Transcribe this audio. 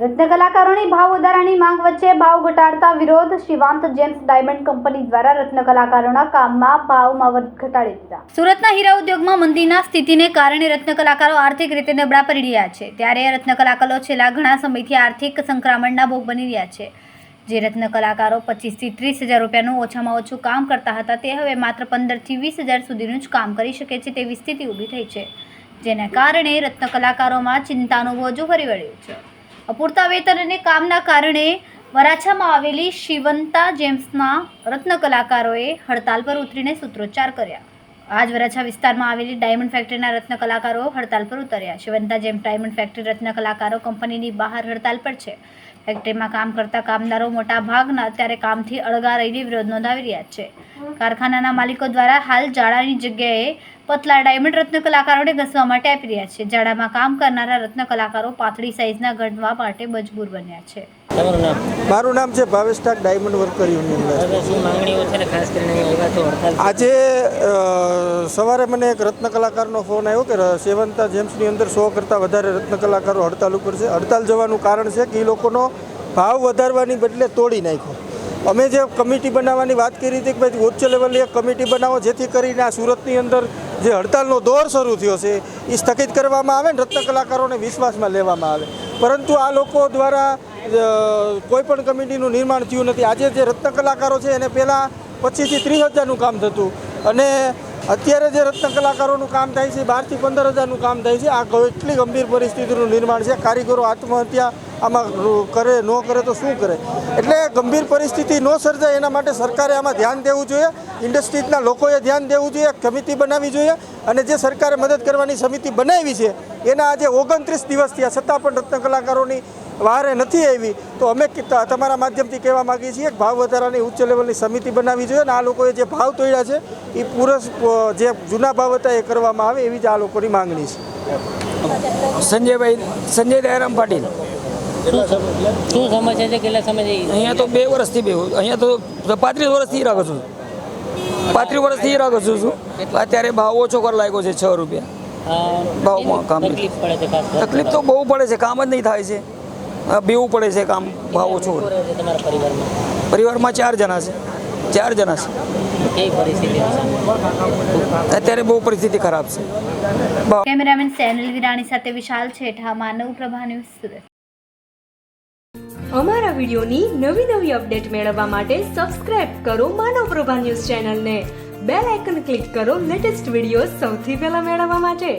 રત્ન કલાકારોની ભાવ વધારાની માંગ વચ્ચે ભાવ ઘટાડતા વિરોધ. શિવાંત જેમ્સ ડાયમંડ કંપની દ્વારા રત્ન કલાકારોના કામમાં ભાવમાં ઘટાડી દીધા. સુરતના હીરા ઉદ્યોગમાં મંદીના સ્થિતિને કારણે રત્ન કલાકારો આર્થિક રીતે નબળા પડી રહ્યા છે. ત્યારે રત્ન કલાકારો છેલ્લા ઘણા સમયથી આર્થિક સંક્રમણના ભોગ બની રહ્યા છે. જે રત્ન કલાકારો પચીસથી ત્રીસ હજાર રૂપિયાનું ઓછામાં ઓછું કામ કરતા હતા, તે હવે માત્ર પંદરથી વીસ હજાર સુધીનું જ કામ કરી શકે છે તેવી સ્થિતિ ઊભી થઈ છે. જેના કારણે રત્ન કલાકારોમાં ચિંતાનું બોજો ફરી વળ્યું છે. અપૂરતા વેતન અને કામના કારણે વરાછામાં આવેલી શિવંતા જેમ્સના રત્ન કલાકારોએ હડતાલ પર ઉતરીને સૂત્રોચ્ચાર કર્યા. આજ વરાછા વિસ્તારમાં આવેલી ડાયમંડ ફેક્ટરીના રત્ન કલાકારો હડતાલ પર ઉતર્યા. શિવંતા જેમ ડાયમંડ ફેક્ટરી રત્ન કલાકારો કંપનીની બહાર હડતાલ પર છે. ફેક્ટરીમાં કામ કરતા કામદારો મોટા ભાગના અત્યારે કામથી અળગા રહીને વિરોધ નોંધાવી રહ્યા છે. કારખાનાના માલિકો દ્વારા હાલ જાડાની જગ્યાએ પતલા ડાયમંડ રત્ન કલાકારોને ઘસવા માટે આપી રહ્યા છે. જાડામાં કામ કરનારા રત્ન કલાકારો પાતળી સાઇઝના ઘડવા માટે મજબૂર બન્યા છે. મારું નામ છે ભાવેશ ડાયમંડ વર્કર યુનિયન. આજે સવારે મને એક રત્ન કલાકારનો ફોન આવ્યો કે સેવંતા જેમ્સની અંદર સો કરતાં વધારે રત્ન કલાકારો હડતાલ ઉપર છે. હડતાલ જવાનું કારણ છે કે એ લોકોનો ભાવ વધારવાની બદલે તોડી નાખ્યો. અમે જે કમિટી બનાવવાની વાત કરી હતી કે ભાઈ ઉચ્ચ લેવલની એક કમિટી બનાવો જેથી કરીને આ સુરતની અંદર જે હડતાલનો દોર શરૂ થયો છે એ સ્થગિત કરવામાં આવે ને રત્ન કલાકારોને વિશ્વાસમાં લેવામાં આવે. પરંતુ આ લોકો દ્વારા કોઈ પણ કમિટીનું નિર્માણ થયું નથી. આજે જે રત્ન કલાકારો છે એને પહેલાં પચીસથી ત્રીસ હજારનું કામ થતું. અને અત્યારે જે રત્ન કલાકારોનું કામ થાય છે, બારથી પંદર હજારનું કામ થાય છે, આ એટલી ગંભીર પરિસ્થિતિનું નિર્માણ છે. કારીગરો આત્મહત્યા આમાં કરે, ન કરે તો શું કરે? એટલે ગંભીર પરિસ્થિતિ ન સર્જાય એના માટે સરકારે આમાં ધ્યાન દેવું જોઈએ. ઇન્ડસ્ટ્રીઝના લોકોએ ધ્યાન દેવું જોઈએ સમિતિ બનાવવી જોઈએ અને જે સરકારે મદદ કરવાની સમિતિ બનાવી છે, એના આજે ઓગણત્રીસ દિવસ થયા. છતાં પણ રત્ન કલાકારોની વારે નથી આવી તો અમે તમારા માધ્યમથી કહેવા માગીએ છીએ કે ભાવ વધારાની ઉચ્ચ લેવલની સમિતિ બનાવવી જોઈએ અને આ લોકોએ જે ભાવ તોડ્યા છે એ પૂરસ જે જૂના ભાવ હતા એ કરવામાં આવે એવી જ આ લોકોની માંગણી છે. સંજયભાઈ સંજય દયારામ પાટીલ. શું સમસ્યા છે? કેટલા સમય અહીંયા તો બે વર્ષથી બે અહીંયા તો પાંત્રીસ વર્ષથી રાખું છું. પાંત્રીસ વર્ષથી રાખું છું છું. અત્યારે ભાવ ઓછો કર લાગ્યો છે છ રૂપિયા. ભાવમાં કામ તકલીફ તો બહુ પડે છે કામ જ નહીં થાય છે. બેવું પડે છે કામ ભાવ ઓછો પરિવારમાં? પરિવારમાં ચાર જણા છે ચાર જણા છે. અત્યારે બહુ પરિસ્થિતિ ખરાબ છે. કેમેરામેન સેનલ વિરાણી સાથે વિશાલ છેઠા માનવ પ્રભા ન્યૂઝ સુરત. અમારા વિડીયોની નવી નવી અપડેટ મેળવવા માટે સબસ્ક્રાઇબ કરો માનવ પ્રભા ન્યૂઝ ચેનલને. બેલ આઇકન ક્લિક કરો લેટેસ્ટ વીડિયો સૌથી પહેલા મેળવવા માટે.